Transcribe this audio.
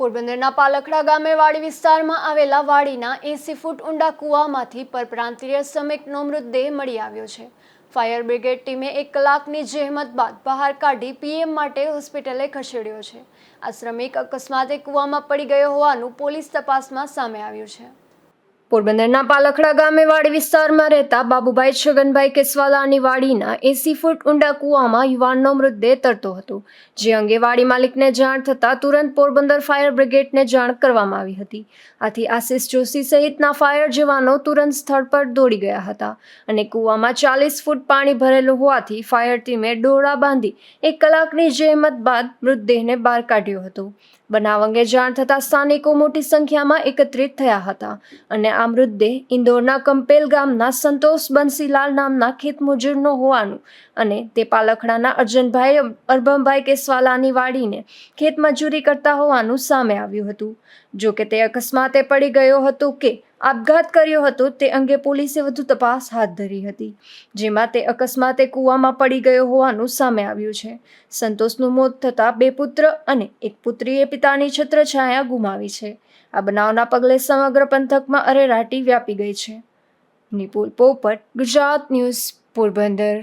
પોરબંદરના પાલખડા ગામે વાડી વિસ્તારમાં આવેલા વાડીના એસી ફૂટ ઊંડા કૂવામાંથી પરપ્રાંતીય શ્રમિકનો મૃતદેહ મળી આવ્યો છે. ફાયર બ્રિગેડ ટીમે એક કલાકની જહેમત બાદ બહાર કાઢી પીએમ માટે હોસ્પિટલે ખસેડ્યો છે. આ શ્રમિક અકસ્માતે કૂવામાં પડી ગયો હોવાનું પોલીસ તપાસમાં સામે આવ્યું છે. પોરબંદરના પાલખડા ગામે વાડી વિસ્તારમાં રહેતા બાબુભાઈ છગનભાઈ કેસવાલાની વાડીના એસી ફૂટ ઊંડા કૂવામાં યુવાનનો મૃતદેહ તરતો હતો. જે અંગે વાડી માલિકને જાણ થતાં તુરંત પોરબંદર ફાયર બ્રિગેડને જાણ કરવામાં આવી હતી. આથી આશિષ જોશી સહિતના ફાયર જવાનો તુરંત સ્થળ પર દોડી ગયા હતા અને કૂવામાં ચાલીસ ફૂટ પાણી ભરેલું હોવાથી ફાયર ટીમે ડોળા બાંધી એક કલાકની જહેમત બાદ મૃતદેહને બહાર કાઢ્યો હતો. બનાવ અંગે જાણ થતાં સ્થાનિકો મોટી સંખ્યામાં એકત્રિત થયા હતા અને આ મૃતદેહ ઇન્દોરના કંપેલ ગામના સંતોષ બંસીલાલ નામના ખેતમજૂરનો હોવાનું અને તે પાલખડાના અર્જનભાઈ અરબમભાઈ કેસવાલાની વાડીને ખેતમજૂરી કરતા હોવાનું સામે આવ્યું હતું. જો કે તે અકસ્માતે પડી ગયો હતો કે આપઘાત કર્યો હતો તે અંગે પોલીસે વધુ તપાસ હાથ ધરી હતી, જેમાં તે અકસ્માતે કૂવામાં પડી ગયો હોવાનું સામે આવ્યું છે. સંતોષનું મોત થતાં બે પુત્ર અને એક પુત્રીએ પિતાની છત્રછાયા ગુમાવી છે. આ બનાવના પગલે સમગ્ર પંથકમાં અરેરાટી વ્યાપી ગઈ છે. નિપુલ પોપટ, ગુજરાત ન્યૂઝ પોરબંદર.